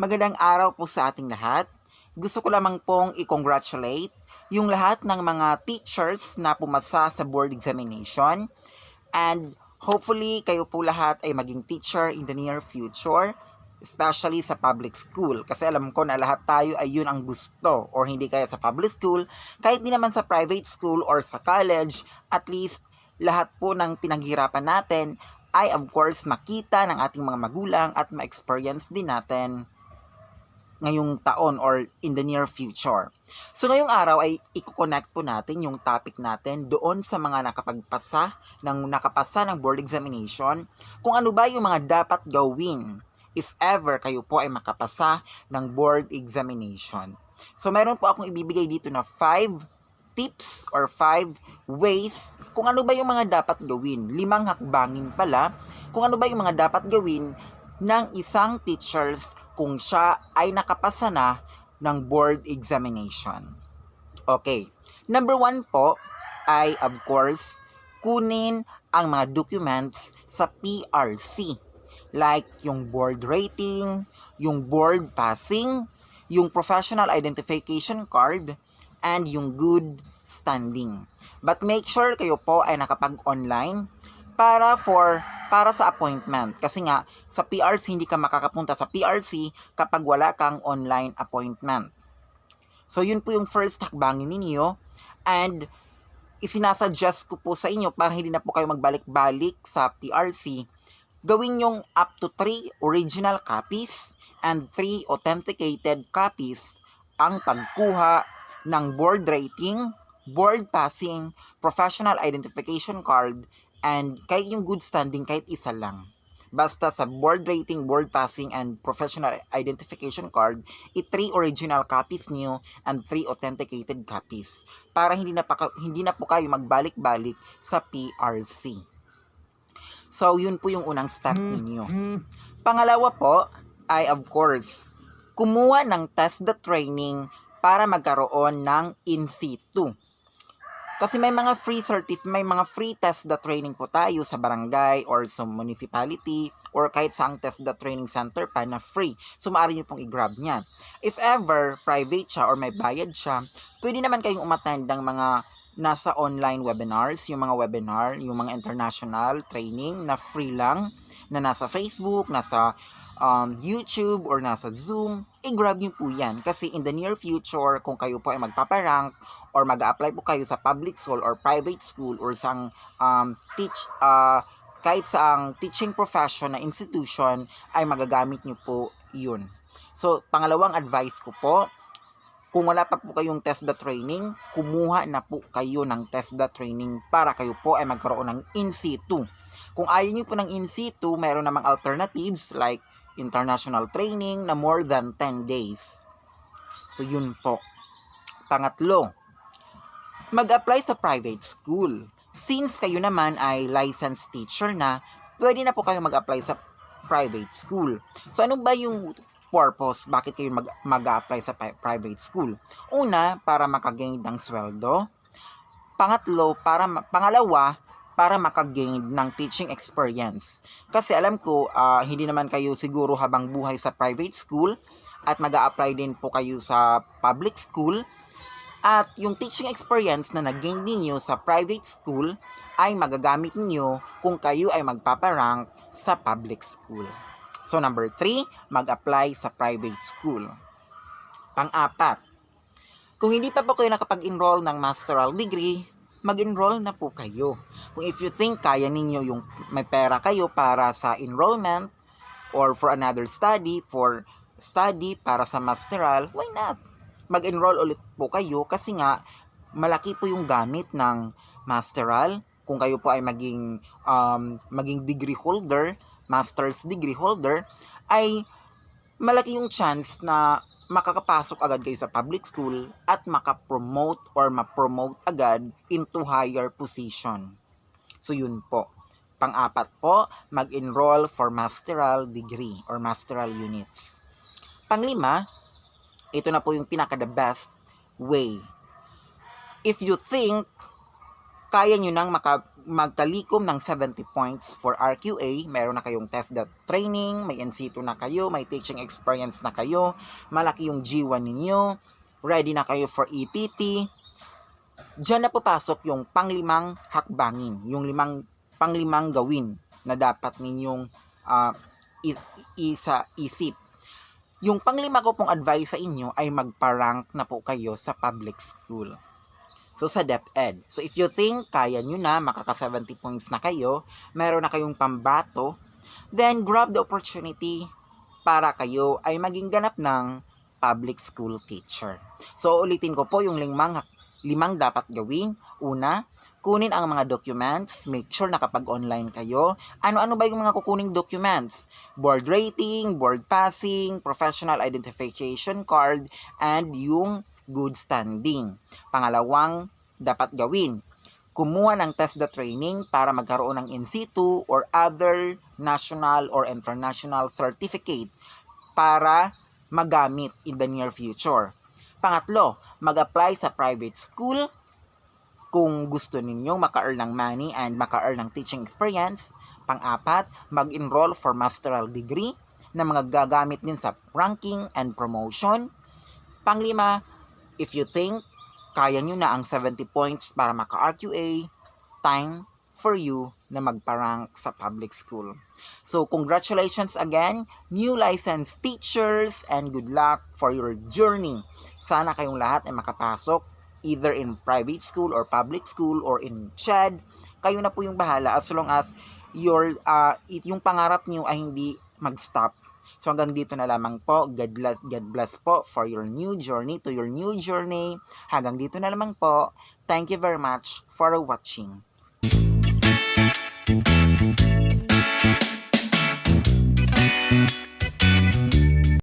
Magandang araw po sa ating lahat. Gusto ko lamang pong i-congratulate yung lahat ng mga teachers na pumasa sa board examination. And hopefully kayo po lahat ay maging teacher in the near future especially sa public school. Kasi alam ko na lahat tayo ay yun ang gusto or hindi kaya sa public school. Kahit di naman sa private school or sa college at least lahat po ng pinaghirapan natin ay of course makita ng ating mga magulang at ma-experience din natin ngayong taon or in the near future. So ngayong araw ay i-connect po natin yung topic natin doon sa mga nakapagpasa ng nakapasa ng board examination kung ano ba yung mga dapat gawin if ever kayo po ay makapasa ng board examination. So meron po akong ibibigay dito na 5 tips or 5 ways kung ano ba yung mga dapat gawin. Limang hakbangin pala kung ano ba yung mga dapat gawin ng isang teachers kung siya ay nakapasa na ng board examination. Okay. Number one po ay of course kunin ang mga documents sa PRC. Like yung board rating, yung board passing, yung professional identification card, and yung good standing. But make sure kayo po ay nakapag-online para for para sa appointment. Kasi nga sa PRC hindi ka makakapunta. Sa PRC kapag wala kang online appointment. So yun po yung first hakbangin ninyo. And isinasuggest ko po sa inyo para hindi na po kayo magbalik-balik sa PRC gawin yung up to 3 original copies and 3 authenticated copies ang pagkuha ng board rating, board passing, professional identification card, and kahit yung good standing kahit isa lang. Basta sa board rating, board passing, and professional identification card, i-3 original copies niyo and 3 authenticated copies para hindi na, pa, hindi na po kayo magbalik-balik sa PRC. So, yun po yung unang step ninyo. Pangalawa po ay of course, kumuha ng test the training para magkaroon ng in situ. Kasi may mga free certif may mga free test the training po tayo sa barangay or sa municipality or kahit sa test the training center pa na free. So maaari niyo pong i-grab niya. If ever private siya or may bayad siya, pwede naman kayong umattend ng mga nasa online webinars, yung mga webinar, yung mga international training na free lang, na nasa Facebook, nasa um, YouTube, or nasa Zoom, i-grab nyo po yan. Kasi in the near future, kung kayo po ay magpaparank, or mag apply po kayo sa public school or private school or sa um, teach uh, kahit sa ang teaching profession na institution ay magagamit nyo po yun. So, pangalawang advice ko po, kung wala pa po kayong the training, kumuha na po kayo ng the training para kayo po ay magkaroon ng in situ. Kung ayaw nyo po ng in situ, meron namang alternatives like international training na more than 10 days. So, yun po. Pangatlo, mag-apply sa private school. Since kayo naman ay licensed teacher na, pwede na po kayo mag-apply sa private school. So, ano ba yung purpose? Bakit kayo mag- mag-apply sa pri- private school? Una, para makagain ng sweldo. Pangatlo, para pangalawa, para makagain ng teaching experience. Kasi alam ko, ah, hindi naman kayo siguro habang buhay sa private school at mag apply din po kayo sa public school. At yung teaching experience na nag-gain ninyo sa private school ay magagamit niyo kung kayo ay magpaparank sa public school. So number 3, mag-apply sa private school. Pang-apat, kung hindi pa po kayo nakapag-enroll ng masteral degree, mag-enroll na po kayo. Kung if you think kaya ninyo yung may pera kayo para sa enrollment or for another study, for study para sa masteral, why not? Mag-enroll ulit po kayo kasi nga malaki po yung gamit ng masteral. Kung kayo po ay maging um, maging degree holder, master's degree holder, ay malaki yung chance na makakapasok agad kayo sa public school at makapromote or ma-promote agad into higher position. So yun po. Pang-apat po, mag-enroll for masteral degree or masteral units. Panglima, ito na po yung pinaka the best way. If you think kaya nyo nang maka, magtalikom ng 70 points for RQA. Meron na kayong test that training, may NC2 na kayo, may teaching experience na kayo, malaki yung G1 ninyo, ready na kayo for EPT. Diyan na papasok yung panglimang hakbangin, yung limang panglimang gawin na dapat ninyong ah, i- isa isip. Yung panglima ko pong advice sa inyo ay magpa-rank na po kayo sa public school. So, sa DepEd. So, if you think kaya nyo na, makaka 70 points na kayo, meron na kayong pambato, then grab the opportunity para kayo ay maging ganap ng public school teacher. So, ulitin ko po yung limang, limang dapat gawin. Una, kunin ang mga documents. Make sure nakapag-online kayo. Ano-ano ba yung mga kukuning documents? Board rating, board passing, professional identification card, and yung good standing. Pangalawang dapat gawin, kumuha ng TESDA training para magkaroon ng in-situ or other national or international certificate para magamit in the near future. Pangatlo, mag-apply sa private school kung gusto ninyong maka-earn ng money and maka-earn ng teaching experience. Pang-apat, mag-enroll for masteral degree na mga gagamit din sa ranking and promotion. Panglima, if you think kaya nyo na ang 70 points para maka-RQA, time for you na magparang sa public school. So, congratulations again, new licensed teachers, and good luck for your journey. Sana kayong lahat ay makapasok either in private school or public school or in CHED. Kayo na po yung bahala as long as your, uh, yung pangarap nyo ay hindi mag-stop. So hanggang dito na lamang po. God bless, God bless po for your new journey to your new journey. Hanggang dito na lamang po. Thank you very much for watching.